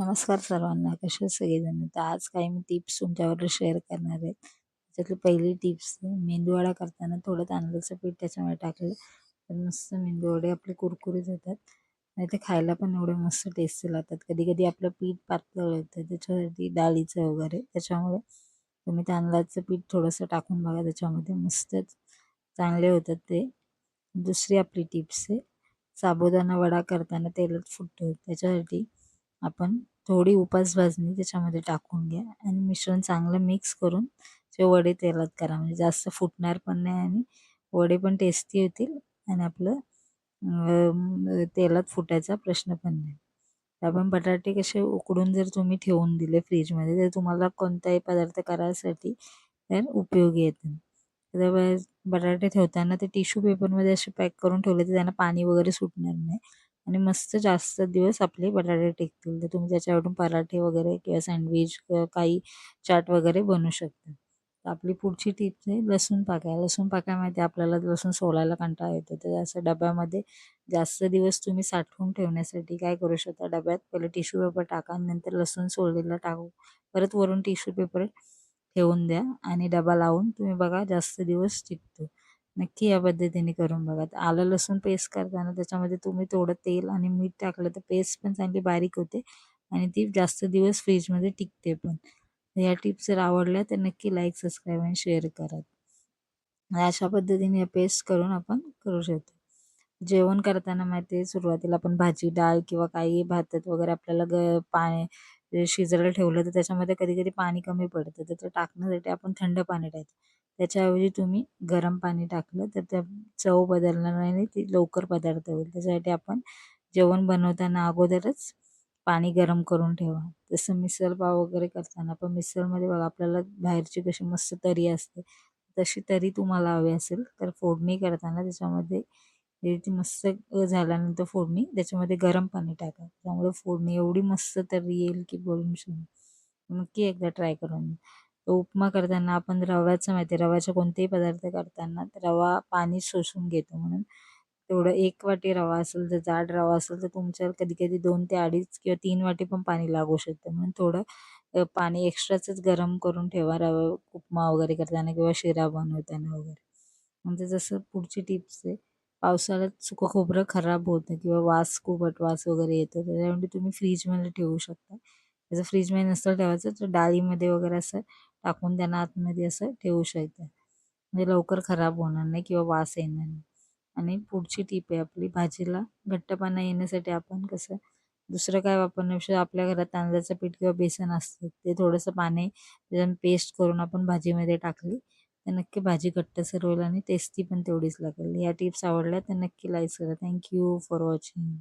नमस्कार सर्वांना कसे सगळेजण? तर आज काही मी टिप्स तुमच्यावर शेअर करणार आहे. त्याच्यातली पहिली टिप्स मेंदूवडा करताना थोडं तांदळाचं पीठ त्याच्यामध्ये टाकलं तर मस्त मेंदूवडे आपले कुरकुरीत होतात. आणि ते खायला पण एवढे मस्त टेस्टी लागतात. कधी कधी आपलं पीठ पातळ होतं त्याच्यासाठी डाळीचं वगैरे त्याच्यामुळे तुम्ही तांदळाचं पीठ थोडंसं टाकून बघा त्याच्यामध्ये मस्तच चांगले होतात ते. दुसरी आपली टिप्स आहे साबुदाणा वडा करताना तेलात फुटतो त्याच्यासाठी आपण थोडी उपास भाजणी त्याच्यामध्ये टाकून घ्या आणि मिश्रण चांगलं मिक्स करून ते वडे तेलात करा. म्हणजे जास्त फुटणार पण नाही आणि वडे पण टेस्टी होतील आणि आपलं तेलात फुटायचा प्रश्न पण नाही. आपण बटाटे कसे उकडून जर तुम्ही ठेवून दिले फ्रीजमध्ये तर तुम्हाला कोणताही पदार्थ करायसाठी तर उपयोगी येतील तर बटाटे ठेवताना ते टिश्यू पेपरमध्ये असे पॅक करून ठेवले तर त्यांना पाणी वगैरे सुटणार नाही. आणि मस्त जास्त दिवस आपले बटाटे टिकतील. तर तुम्ही त्याच्यावरून पराठे वगैरे किंवा सँडविच किंवा काही चाट वगैरे बनवू शकता. तर आपली पुढची टीप आहे लसूण पाक्या लसूण पाक्यामध्ये आपल्याला लसूण सोलायला कंटाळा येतो. तर असं डब्यामध्ये जास्त दिवस तुम्ही साठवून ठेवण्यासाठी काय करू शकता? डब्यात पहिले टिश्यू पेपर टाका नंतर लसूण सोललेला टाकू. परत वरून टिश्यू पेपर ठेवून द्या आणि डबा लावून तुम्ही बघा जास्त दिवस टिकतो. नक्की या पद्धतीने करून बघा. आलं लसूण पेस्ट करताना त्याच्यामध्ये तुम्ही थोडं तेल आणि मीठ टाकलं तर पेस्ट पण चांगली बारीक होते आणि ती जास्त दिवस फ्रीजमध्ये टिकते पण. या टिप्स जर आवडल्या तर नक्की लाईक सबस्क्राईब आणि शेअर करा. अशा पद्धतीने पेस्ट करून आपण करू शकतो. जेवण करताना माहिती आहे सुरुवातीला आपण भाजी डाळ किंवा काही भातात वगैरे आपल्याला ग पाणी शिजायला ठेवलं तर त्याच्यामध्ये कधी कधी पाणी कमी पडतं. तर ते टाकण्यासाठी आपण थंड पाणी टाकतो त्याच्याऐवजी तुम्ही गरम पाणी टाकलं तर त्या चव बदलणार नाही आणि ती लवकर पदार्थ होईल. त्याच्यासाठी आपण जेवण बनवताना अगोदरच पाणी गरम करून ठेवा. जसं मिसळ पाव वगैरे करताना पण मिसळमध्ये बघा आपल्याला बाहेरची कशी मस्त तरी असते. तशी तरी तुम्हाला हवी असेल तर फोडणी करताना त्याच्यामध्ये म्हणजे ती मस्त झाल्यानंतर फोडणी. त्याच्यामध्ये गरम पाणी टाका. त्यामुळे फोडणी एवढी मस्त तर येईल की बोलून नक्की एकदा ट्राय करून उपमा करताना आपण रव्याचं माहिती आहे रव्याचे कोणतेही पदार्थ करताना रवा पाणी शोषून घेतो म्हणून. तेवढं एक वाटी रवा असेल जर जाड रवा असेल तर तुमच्यावर कधी कधी दोन ते अडीच किंवा तीन वाटी पण पाणी लागू शकतं. म्हणून थोडं पाणी एक्स्ट्राचंच गरम करून ठेवा. रवा उपमा वगैरे करताना किंवा शिरा बनवताना वगैरे. म्हणजे जसं पुढची टिप्स आहे पावसाळ्यात सुकं खोबरं खराब होतं किंवा वास खूपट वास वगैरे येतो त्याच्यामध्ये तुम्ही फ्रीजमध्ये ठेवू शकता. त्याचं फ्रीजमध्ये नसतं ठेवायचं तर डाळीमध्ये वगैरे असं टाकून त्यांना आतमध्ये असं ठेवू शकता. म्हणजे लवकर खराब होणार नाही किंवा वास येणार नाही. आणि पुढची टीप आहे आपली भाजीला घट्टपणा येण्यासाठी आपण कसं दुसरं काय वापरण्यापेक्षा आपल्या घरात तांदळाचं पीठ किंवा बेसन असतं ते थोडंसं पाणी त्याच्यात पेस्ट करून आपण भाजीमध्ये टाकली तर नक्की भाजी घट्टसर होईल आणि टेस्टी पण तेवढीच लागेल. या टिप्स आवडल्या तर नक्की लाईक्स करा. Thank you for watching